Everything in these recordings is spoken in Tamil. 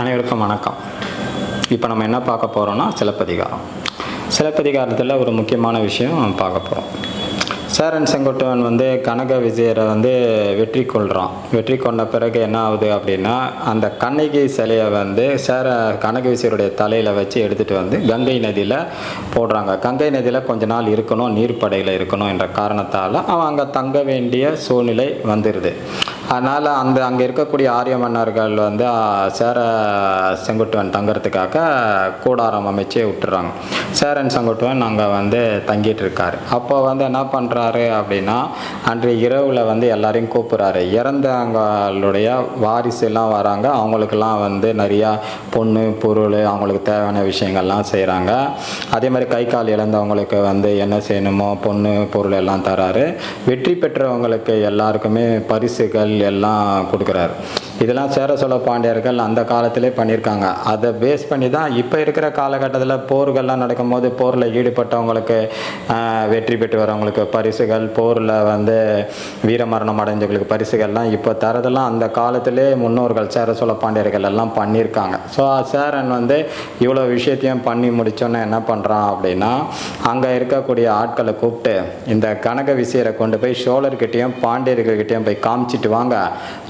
அனைவருக்கும் வணக்கம். இப்போ நம்ம என்ன பார்க்க போகிறோம்னா சிலப்பதிகாரம். சிலப்பதிகாரத்தில் ஒரு முக்கியமான விஷயம் பார்க்க போகிறோம் சேரன் செங்கோட்டுவன் வந்து கனக விஜயரை வந்து வெற்றி கொள்கிறான் வெற்றி கொண்ட பிறகு என்ன ஆகுது அப்படின்னா அந்த கண்ணகி சிலையை வந்து சேர கனக விஜயருடைய தலையில் வச்சு எடுத்துகிட்டு வந்து கங்கை நதியில் போடுறாங்க. கங்கை நதியில் கொஞ்ச நாள் இருக்கணும் நீர்ப்படையில் இருக்கணும் என்ற காரணத்தால் அவன் அங்கே தங்க வேண்டிய சூழ்நிலை வந்துடுது அதனால் அந்த அங்கே இருக்கக்கூடிய ஆரிய மன்னர்கள் வந்து சேர செங்குட்டுவன் தங்கிறதுக்காக கூடாரம் அமைச்சே விட்டுறாங்க. சேரன் செங்குட்டுவன் அங்கே வந்து தங்கிட்டு இருக்காரு. அப்போ வந்து என்ன போகிறாரு அப்படின்னா அன்றைய இரவில் வந்து எல்லாரையும் கூப்பிட்றாரு. இறந்தவங்களுடைய வாரிசு எல்லாம் வராங்க. அவங்களுக்கெல்லாம் வந்து நிறையா பொண்ணு பொருள் அவங்களுக்கு தேவையான விஷயங்கள்லாம் செய்கிறாங்க அதே மாதிரி கை கால் இழந்தவங்களுக்கு வந்து என்ன செய்யணுமோ பொண்ணு பொருள் எல்லாம் தராரு. வெற்றி பெற்றவங்களுக்கு எல்லாருக்குமே பரிசுகள் எல்லாம் கொடுக்குறாரு. இதெல்லாம் சேர சோழ பாண்டியர்கள் அந்த காலத்திலே பண்ணியிருக்காங்க. அதை பேஸ் பண்ணி தான் இப்போ இருக்கிற காலகட்டத்தில் போர்கள்லாம் நடக்கும்போது போரில் ஈடுபட்டவங்களுக்கு வெற்றி பெற்று வரவங்களுக்கு பரிசுகள் போரில் வந்து வீரமரணம் அடைஞ்சவங்களுக்கு பரிசுகள்லாம் இப்போ தரதெல்லாம் அந்த காலத்திலே முன்னோர்கள் சேர சோழ பாண்டியர்கள் எல்லாம் பண்ணியிருக்காங்க. ஸோ சேரன் வந்து இவ்வளோ விஷயத்தையும் பண்ணி முடிச்சோன்னே என்ன பண்ணுறான் அப்படின்னா அங்கே இருக்கக்கூடிய ஆட்களை கூப்பிட்டு இந்த கனக விசையரை கொண்டு போய் சோழர்கிட்டையும் பாண்டியர்கள்கிட்டையும் போய் காமிச்சிட்டு வாங்க.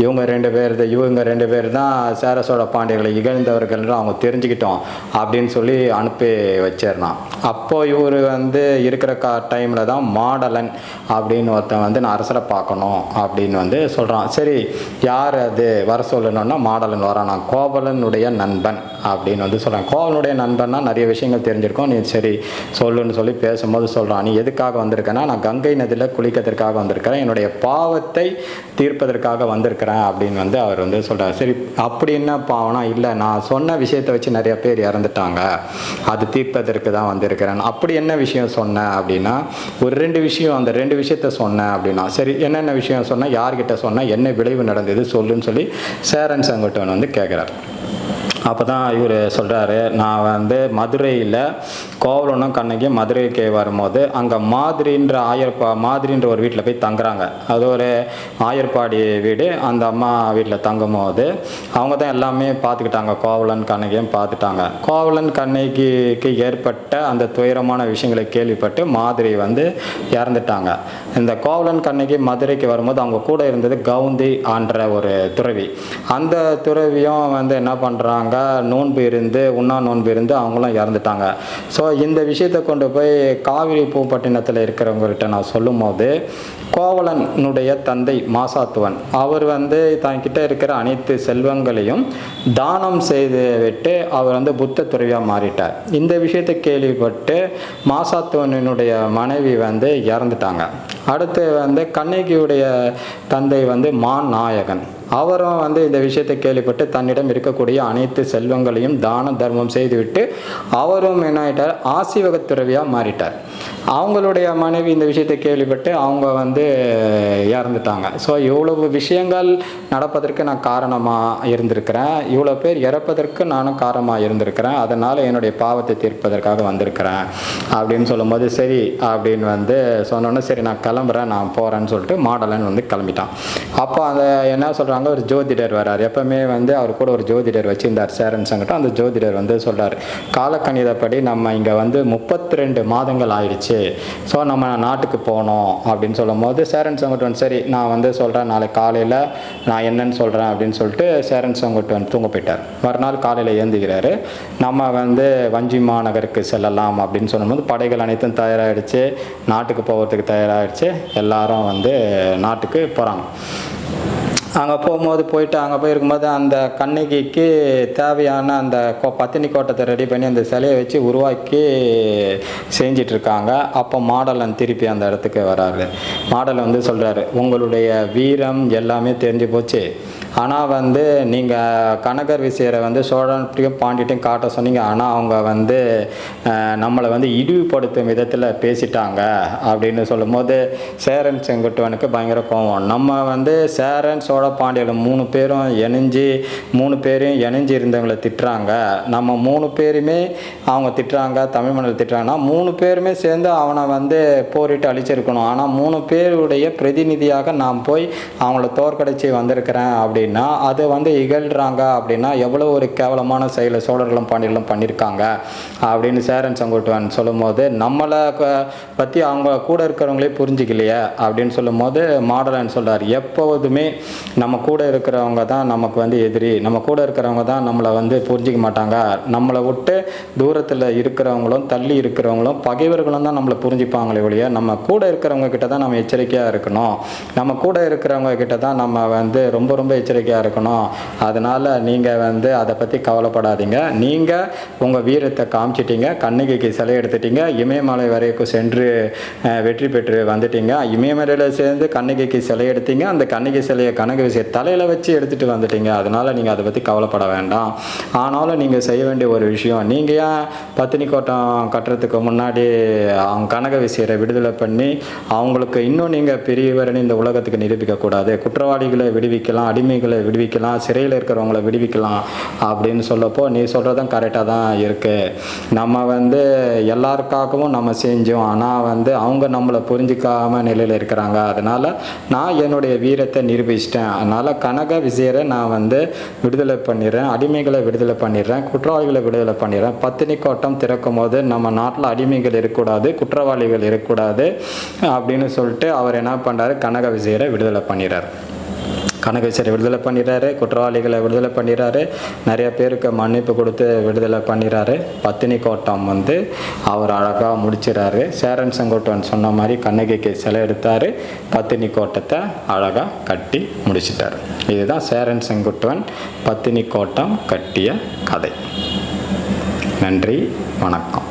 இவங்க ரெண்டு பேர் இவங்க ரெண்டு பேர் தான் சேர சோழ பாண்டியர்களை இகழ்ந்தவர்கள் அவங்க தெரிஞ்சுக்கிட்டோம் அப்படின்னு சொல்லி அனுப்பி வச்சிருந்தான். அப்போ இவர் வந்து இருக்கிற கா டைமில் தான் மாடலன் அப்படின்னு ஒருத்தன் வந்து நான் அரசரை பார்க்கணும் அப்படின்னு வந்து சொல்கிறான் சரி யார் அது? வர சொல்லணும்னா மாடலன் வரான் கோபலனுடைய கோவலனுடைய நண்பன் அப்படின்னு வந்து சொல்கிறான் கோவலனுடைய நண்பன்னா நிறைய விஷயங்கள் தெரிஞ்சிருக்கும். நீ சரி சொல்லுன்னு சொல்லி பேசும்போது சொல்கிறான் நீ எதுக்காக வந்திருக்கேன்னா நான் கங்கை நதியில் குளிக்கிறதுக்காக வந்திருக்கிறேன். என்னுடைய பாவத்தை தீர்ப்பதற்காக வந்திருக்கிறேன் அப்படின்னு வந்து அவர் வந்து சொல்கிறார் சரி அப்படி என்ன பாவனா? இல்லை நான் சொன்ன விஷயத்தை வச்சு நிறைய பேர் இறந்துட்டாங்க. அது தீர்ப்பதற்கு தான் வந்திருக்கிறேன். அப்படி என்ன விஷயம் சொன்னேன் அப்படின்னா ஒரு ரெண்டு விஷயம் அந்த ரெண்டு விஷயத்த சொன்னேன் அப்படின்னா சரி என்னென்ன விஷயம் சொன்னேன் யார்கிட்ட சொன்னால் என்ன விளைவு நடந்தது? சொல்லுன்னு சொல்லி சேரன் செங்குட்டுவன் வந்து கேட்குறாரு அப்போ தான் இவர் சொல்கிறாரு நான் வந்து மதுரையில் கோவலனும் கண்ணகி மதுரைக்கு வரும்போது அங்கே மாதிரின்ற ஆயர்பா மாதிரின்ற ஒரு வீட்டில் போய் தங்குறாங்க. அது ஒரு ஆயர்பாடி வீடு அந்த அம்மா வீட்டில் தங்கும் போது அவங்க தான் எல்லாமே பார்த்துக்கிட்டாங்க கோவலன் கண்ணகியும் பார்த்துட்டாங்க கோவலன் கண்ணகிக்கு ஏற்பட்ட அந்த துயரமான விஷயங்களை கேள்விப்பட்டு மாதிரி வந்து இறந்துட்டாங்க. இந்த கோவலன் கண்ணகி மதுரைக்கு வரும்போது அவங்க கூட இருந்தது கவுந்தி ஆன்ற ஒரு துறவி. அந்த துறவியும் வந்து என்ன பண்ணுறாங்க நோன்பு இருந்து உண்ணா நோன்பு இருந்து அவங்களும் இறந்துட்டாங்க. ஸோ இந்த விஷயத்தை கொண்டு போய் காவிரி பூப்பட்டினத்தில் இருக்கிறவங்ககிட்ட நான் சொல்லும்போது கோவலனுடைய தந்தை மாசாத்துவன். அவர் வந்து தன்கிட்ட இருக்கிற அனைத்து செல்வங்களையும் தானம் செய்து விட்டு அவர் வந்து புத்த துறவியாக மாறிட்டார். இந்த விஷயத்தை கேள்விப்பட்டு மாசாத்துவனுடைய மனைவி வந்து இறந்துட்டாங்க. அடுத்து வந்து கண்ணகியுடைய தந்தை வந்து மான் நாயகன். அவரும் வந்து இந்த விஷயத்தை கேள்விப்பட்டு தன்னிடம் இருக்கக்கூடிய அனைத்து செல்வங்களையும் தான தர்மம் செய்துவிட்டு அவரும் என்ன ஆயிட்டார்? ஆசிவக துறவியாக மாறிட்டார். அவங்களுடைய மனைவி இந்த விஷயத்தை கேள்விப்பட்டு அவங்க வந்து இறந்துட்டாங்க. ஸோ இவ்வளவு விஷயங்கள் நடப்பதற்கு நான் காரணமாக இருந்திருக்கிறேன். இவ்வளோ பேர் இறப்பதற்கு நானும் காரணமாக இருந்திருக்கிறேன். அதனால் என்னுடைய பாவத்தை தீர்ப்பதற்காக வந்திருக்கிறேன். அப்படின்னு சொல்லும்போது சரி அப்படின்னு வந்து சொன்னோன்னே சரி நான் கிளம்புறேன் நான் போகிறேன்னு சொல்லிட்டு மாடலன் வந்து கிளம்பிட்டான். அப்போ அந்த என்ன சொல்கிறாங்க ஒரு ஜோதிடர் வரார். எப்போவுமே வந்து அவர் கூட ஒரு ஜோதிடர் வச்சிருந்தார் சேரன் சங்கட்டம். அந்த ஜோதிடர் வந்து சொல்கிறார் காலக்கணிதப்படி நம்ம இங்கே வந்து முப்பத்தி ரெண்டு மாதங்கள் ஆயிடுச்சு. ஸோ நம்ம நாட்டுக்கு போகணும் அப்படின்னு சொல்லும் போது சேரன் செங்குட்டுவன் சரி நான் வந்து சொல்கிறேன் நாளைக்கு காலையில் நான் என்னன்னு சொல்கிறேன் அப்படின்னு சொல்லிட்டு சேரன் செங்குட்டுவன் தூங்க போயிட்டார். மறுநாள் காலையில் ஏந்துகிறாரு நம்ம வந்து வஞ்சி மாநகருக்கு செல்லலாம் அப்படின்னு சொல்லும்போது படைகள் அனைத்தும் தயாராகிடுச்சு நாட்டுக்கு போகிறதுக்கு தயாராகிடுச்சு எல்லாரும் வந்து நாட்டுக்கு போகிறாங்க அங்கே போகும்போது போயிட்டு அங்கே போயிருக்கும்போது அந்த கண்ணகிக்கு தேவையான அந்த கோ பத்தினி கோட்டத்தை ரெடி பண்ணி அந்த சிலையை வச்சு உருவாக்கி செஞ்சிட்டு இருக்காங்க அப்போ மாடலன் திருப்பி அந்த இடத்துக்கு வராரு. மாடலன் வந்து சொல்கிறாரு உங்களுடைய வீரம் எல்லாமே தெரிஞ்சு போச்சு. ஆனால் வந்து நீங்கள் கனகர் விசையரை வந்து சோழன்ட்டையும் பாண்டிட்டையும் காட்ட சொன்னீங்க. ஆனால் அவங்க வந்து நம்மளை வந்து இழிவுபடுத்தும் விதத்தில் பேசிட்டாங்க அப்படின்னு சொல்லும்போது சேரன் செங்குட்டுவனுக்கு பயங்கர கோவம் நம்ம வந்து சேரன் சோழ பாண்டியன் மூணு பேரும் இணைஞ்சு மூணு பேரையும் இணைஞ்சு இருந்தவங்களை திட்டுறாங்க. நம்ம மூணு பேருமே அவங்க திட்டுறாங்க தமிழ் மன்னர் திட்டுறாங்கன்னா மூணு பேருமே சேர்ந்து அவனை வந்து போரிட்டு அழிச்சிருக்கணும். ஆனால் மூணு பேருடைய பிரதிநிதியாக நான் போய் அவங்கள தோற்கடிச்சு வந்திருக்கிறேன் அப்படி அப்படின்னா அதை வந்து இகழ்கிறாங்க அப்படின்னா எவ்வளோ ஒரு கேவலமான செயலை சோழர்களும் பாண்டியர்களும் பண்ணியிருக்காங்க அப்படின்னு சேரன் செங்குட்டுவன் சொல்லும்போது நம்மளை பற்றி அவங்க கூட இருக்கிறவங்களே புரிஞ்சிக்கலையே அப்படின்னு சொல்லும்போது மாடலன் சொல்கிறார் எப்போதுமே நம்ம கூட இருக்கிறவங்க தான் நமக்கு வந்து எதிரி நம்ம கூட இருக்கிறவங்க தான் நம்மளை வந்து புரிஞ்சிக்க மாட்டாங்க. நம்மளை விட்டு தூரத்தில் இருக்கிறவங்களும் தள்ளி இருக்கிறவங்களும் பகைவர்களும் தான் நம்மளை புரிஞ்சுப்பாங்களே ஒழிய நம்ம கூட இருக்கிறவங்க கிட்ட தான் நம்ம எச்சரிக்கையாக இருக்கணும். நம்ம கூட இருக்கிறவங்க கிட்ட தான் நம்ம வந்து ரொம்ப ரொம்ப எச்சரிக்கையாக இருக்கணும். அதனால் நீங்கள் வந்து அதை பற்றி கவலைப்படாதீங்க. நீங்கள் உங்கள் வீரத்தை காமிச்சிட்டீங்க. கண்ணகிக்கு சிலை எடுத்துட்டீங்க. இமயமலை வரைக்கும் சென்று வெற்றி பெற்று வந்துட்டீங்க. இமயமலையில் சேர்ந்து கண்ணகிக்கு சிலை எடுத்தீங்க. அந்த கண்ணகி சிலையை கனக விஷய தலையில் வச்சு எடுத்துகிட்டு வந்துட்டீங்க. அதனால் நீங்கள் அதை பற்றி கவலைப்பட வேண்டாம். ஆனாலும் நீங்கள் செய்ய வேண்டிய ஒரு விஷயம் நீங்கள் ஏன் பத்தினி கோட்டம் கட்டுறதுக்கு முன்னாடி அவங்க கனக விசையரை விடுதலை பண்ணி அவங்களுக்கு இன்னும் நீங்கள் பெரியவர்னு இந்த உலகத்துக்கு நிரூபிக்கக்கூடாது. குற்றவாளிகளை விடுவிக்கலாம் அடிமைகளை விடுவிக்கலாம் சிறையில் இருக்கிறவங்கள விடுவிக்கலாம் அப்படின்னு சொல்லப்போ நீ சொல்கிறதும் கரெக்டாக தான் இருக்குது நம்ம வந்து எல்லாருக்காகவும் நம்ம செஞ்சோம். ஆனால் வந்து அவங்க நம்மளை புரிஞ்சிக்காம நிலையில் இருக்கிறாங்க. அதனால் நான் என்னுடைய வீரத்தை நிரூபிச்சிட்டேன். அதனால் கனக விஜயரை நான் வந்து விடுதலை பண்ணிடுறேன். அடிமைகளை விடுதலை பண்ணிடுறேன். குற்றவாளிகளை விடுதலை பண்ணிடுறேன். பத்தினி கோட்டம் திறக்கும் போது நம்ம நாட்டில் அடிமைகள் இருக்கக்கூடாது குற்றவாளிகள் இருக்கக்கூடாது அப்படின்னு சொல்லிட்டு அவர் என்ன பண்ணுறாரு கனக விஜயரை விடுதலை பண்ணிடுறார். கனகேசரை விடுதலை பண்ணிடுறாரு குற்றவாளிகளை விடுதலை பண்ணிடுறாரு நிறைய பேருக்கு மன்னிப்பு கொடுத்து விடுதலை பண்ணிடுறாரு பத்தினி கோட்டம் வந்து அவர் அழகாக முடிச்சிடறாரு சேரன் செங்கோட்டன் சொன்ன மாதிரி கண்ணகிக்கு சிலை எடுத்தார். பத்தினி கோட்டத்தை அழகாக கட்டி முடிச்சிட்டார். இதுதான் சேரன் செங்குட்டுவன் பத்தினி கோட்டம் கட்டிய கதை. நன்றி வணக்கம்.